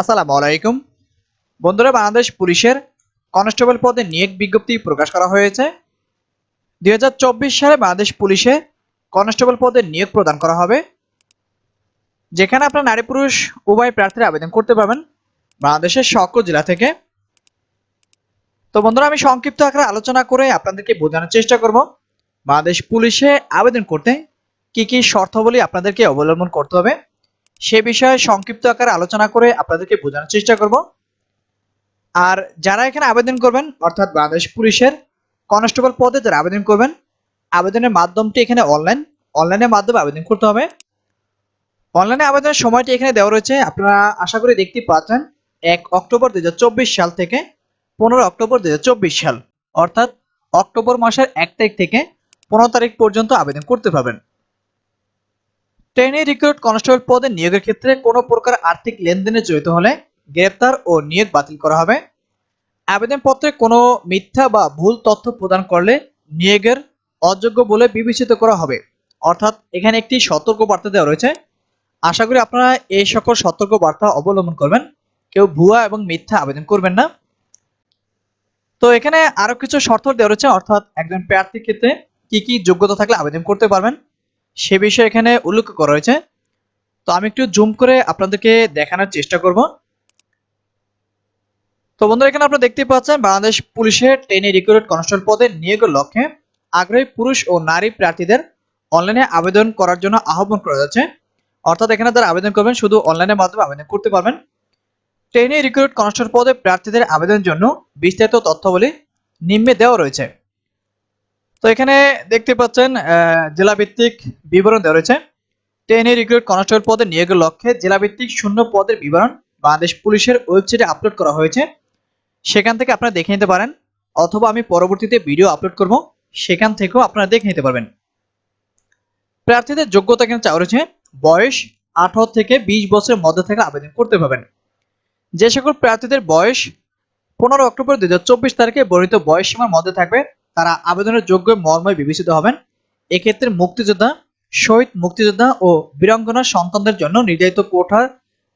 আসসালামু আলাইকুম। বন্ধুরা, বাংলাদেশ পুলিশের কনস্টেবল পদে নিয়োগ বিজ্ঞপ্তি প্রকাশ করা হয়েছে। দুই হাজার চব্বিশ সালে বাংলাদেশ পুলিশে কনস্টেবল পদে নিয়োগ প্রদান করা হবে। যেখানে আপনার নারী পুরুষ, উভয় প্রার্থীরা আবেদন করতে পারবেন বাংলাদেশের সকল জেলা থেকে। তো বন্ধুরা, আমি সংক্ষিপ্ত আকারে আলোচনা করে আপনাদেরকে বোঝানোর চেষ্টা করব, বাংলাদেশ পুলিশে আবেদন করতে কি কি শর্তাবলী আপনাদেরকে অবলম্বন করতে হবে। সে বিষয়ে সংক্ষিপ্ত আকারে আলোচনা করে আপনাদেরকে বোঝানোর চেষ্টা করব। আর যারা এখানে আবেদন করবেন, অর্থাৎ বাংলাদেশ পুলিশের কনস্টেবল পদে যারা আবেদন করবেন, আবেদনের মাধ্যমটি এখানে অনলাইন, অনলাইনের মাধ্যমে আবেদন করতে হবে। অনলাইনে আবেদনের সময়টি এখানে দেওয়া রয়েছে। আপনারা আশা করি দেখতে পাচ্ছেন, এক অক্টোবর দুই হাজার চব্বিশ সাল থেকে পনেরো অক্টোবর দুই হাজার চব্বিশ সাল, অর্থাৎ অক্টোবর মাসের এক তারিখ থেকে পনেরো তারিখ পর্যন্ত আবেদন করতে পারবেন। ট্রেনি রিক্রুট কনস্টেবল পদে নিয়োগের ক্ষেত্রে কোনো প্রকার আর্থিক লেনদেনে জড়িত হলে গ্রেপ্তার ও নিয়োগ বাতিল করা হবে। আবেদনপত্রে কোনো মিথ্যা বা ভুল তথ্য প্রদান করলে নিয়োগের অযোগ্য বলে বিবেচিত করা হবে। অর্থাৎ এখানে একটি সতর্ক বার্তা দেওয়া রয়েছে। আশা করি আপনারা এই সকল সতর্ক বার্তা অবলম্বন করবেন। কেউ ভুয়া এবং মিথ্যা আবেদন করবেন না। তো এখানে আরও কিছু শর্ত দেওয়া রয়েছে। অর্থাৎ একজন প্রার্থীর ক্ষেত্রে কি কি যোগ্যতা থাকলে আবেদন করতে পারবেন। সে বিষয়ে এখানে উল্লেখ করা হয়েছে। তো আমি একটু জুম করে আপনাদেরকে দেখানোর চেষ্টা করব। তো বন্ধুরা, এখানে আপনারা দেখতে পাচ্ছেন, বাংলাদেশ পুলিশের ট্রেনে রিক্রুট কনস্টেবল পদে নিয়োগের লক্ষ্যে আগ্রহী পুরুষ ও নারী প্রার্থীদের অনলাইনে আবেদন করার জন্য আহ্বান করা যাচ্ছে। অর্থাৎ এখানে যারা আবেদন করবেন, শুধু অনলাইনের মাধ্যমে আবেদন করতে পারবেন। ট্রেনে রিক্রুট কনস্টেবল পদে প্রার্থীদের আবেদনের জন্য বিস্তারিত তথ্যাবলী নিম্নে দেওয়া রয়েছে। তো এখানে দেখতে পাচ্ছেন জেলা ভিত্তিক বিবরণ দেওয়া রয়েছে। ট্রেনি রিক্রুট কনস্টেবল পদে নিয়োগের লক্ষ্যে জেলা ভিত্তিক শূন্য পদের বিবরণ বাংলাদেশ পুলিশের ওয়েবসাইটে আপলোড করা হয়েছে। সেখান থেকে আপনারা দেখে নিতে পারেন, অথবা আমি পরবর্তীতে ভিডিও আপলোড করব, সেখান থেকেও আপনারা দেখে নিতে পারবেন। প্রার্থীদের যোগ্যতা এখানে চাওয়া রয়েছে? বয়স আঠারো থেকে বিশ বছরের মধ্যে থেকে আবেদন করতে পারবেন। যে সকল প্রার্থীদের বয়স পনেরো অক্টোবর দুই হাজার চব্বিশ তারিখে বর্ণিত বয়স সীমার মধ্যে থাকবে তারা আবেদনের যোগ্য মর্মে বিবেচিত হবেন। এক্ষেত্রে মুক্তিযোদ্ধা, শহীদ মুক্তিযোদ্ধা ও বীরাঙ্গনার সন্তানদের জন্য নির্ধারিত কোঠার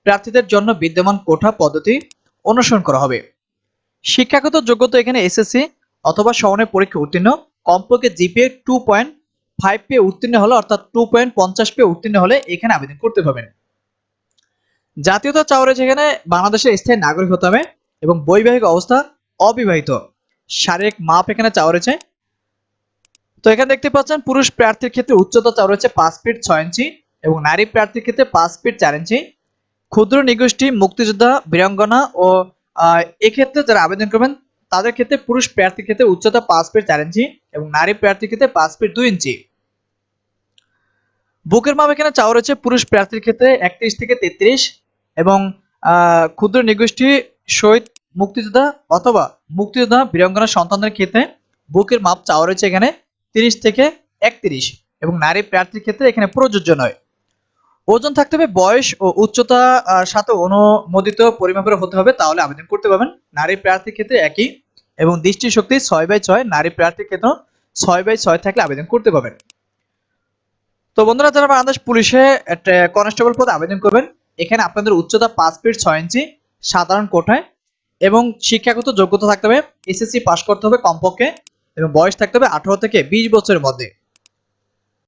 প্রার্থীদের জন্য বিদ্যমান কোঠা পদ্ধতি অনুসরণ করা হবে। শিক্ষাগত যোগ্যতা এখানে এসএসসি অথবা সমানের পরীক্ষা উত্তীর্ণ। কমপক্ষে জিপিএ টু পয়েন্ট ফাইভ পে উত্তীর্ণ হলে অর্থাৎ টু পয়েন্ট পঞ্চাশ পে উত্তীর্ণ হলে এখানে আবেদন করতে পারবেন। জাতীয়তা চাওয়া রয়েছে এখানে বাংলাদেশের স্থায়ী নাগরিক হতে হবে এবং বৈবাহিক অবস্থা অবিবাহিত। শারীরিক মাপ এখানে চাওয়া রয়েছে। তো এখানে দেখতে পাচ্ছেন, পুরুষ প্রার্থীর ক্ষেত্রে উচ্চতা চাওয়া রয়েছে পাঁচ ফিট ছয় ইঞ্চি এবং নারী প্রার্থীর ক্ষেত্রে পাঁচ ফিট চার ইঞ্চি। ক্ষুদ্র নিগোষ্ঠী, মুক্তিযোদ্ধা, বীরাঙ্গনা ও এক্ষেত্রে যারা আবেদন করবেন, তাদের ক্ষেত্রে পুরুষ প্রার্থীর ক্ষেত্রে উচ্চতা পাঁচ ফিট চার ইঞ্চি এবং নারী প্রার্থীর ক্ষেত্রে পাঁচ ফিট দুই ইঞ্চি। বুকের মাপ এখানে চাওয়া রয়েছে পুরুষ প্রার্থীর ক্ষেত্রে একত্রিশ থেকে তেত্রিশ এবং ক্ষুদ্র নিগোষ্ঠী শহীদ মুক্তিযোদ্ধা অথবা মুক্তিযোদ্ধা বীরাঙ্গনা সন্তানদের ক্ষেত্রে বুকের মাপ চাওয়া রয়েছে এখানে তিরিশ থেকে একত্রিশ এবং নারী প্রার্থীর ক্ষেত্রে এখানে প্রযোজ্য নয়। ওজন থাকতে হবে, বয়স ও উচ্চতা সাথে অনুমোদিত পরিমাপের হতে হবে, তাহলে আবেদন করতে পারবেন। নারী প্রার্থীর ক্ষেত্রে একই এবং দৃষ্টিশক্তি ছয় বাই ছয়, নারী প্রার্থীর ক্ষেত্রে ছয় বাই ছয় থাকলে আবেদন করতে পারবেন। তো বন্ধুরা, যারা বাংলাদেশ পুলিশে কনস্টেবল পদে আবেদন করবেন, এখানে আপনাদের উচ্চতা পাঁচ ফিট ছয় ইঞ্চি, সাধারণ কোঠায় এবং শিক্ষাগত যোগ্যতা থাকতে হবে, এসএসসি পাস করতে হবে কমপক্ষে এবং বয়স থাকতে হবে আঠারো থেকে বিশ বছরের মধ্যে।